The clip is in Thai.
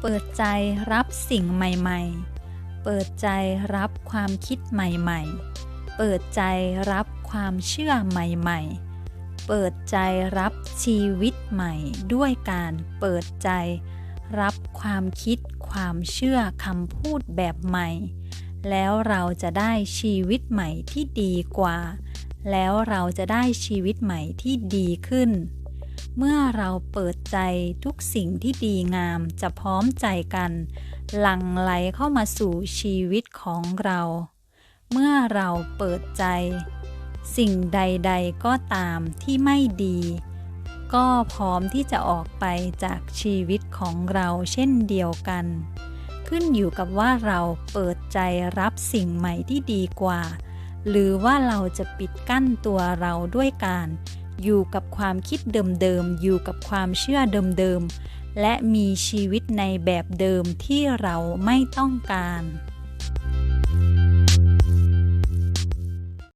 เปิดใจรับสิ่งใหม่ๆ เปิดใจรับความคิดใหม่ๆ เปิดใจรับความเชื่อใหม่ๆ เปิดใจรับชีวิตใหม่ ด้วยการเปิดใจ รับความคิดความเชื่อคำพูดแบบใหม่ แล้วเราจะได้ชีวิตใหม่ที่ดีกว่า แล้วเราจะได้ชีวิตใหม่ที่ดีขึ้น เมื่อเราเปิดใจทุกสิ่งที่ดีงามจะพร้อมใจกัน หลั่งไหลเข้ามาสู่ชีวิตของเรา เมื่อเราเปิดใจ สิ่งใดๆก็ตามที่ไม่ดี ก็พร้อมที่จะออกไปจากชีวิตของเราเช่นเดียวกัน ขึ้นอยู่กับว่าเราเปิดใจรับสิ่งใหม่ที่ดีกว่า หรือว่าเราจะปิดกั้นตัวเราด้วยการ อยู่กับความคิดเดิมๆ อยู่กับความเชื่อเดิมๆ และมีชีวิตในแบบเดิมที่เราไม่ต้องการ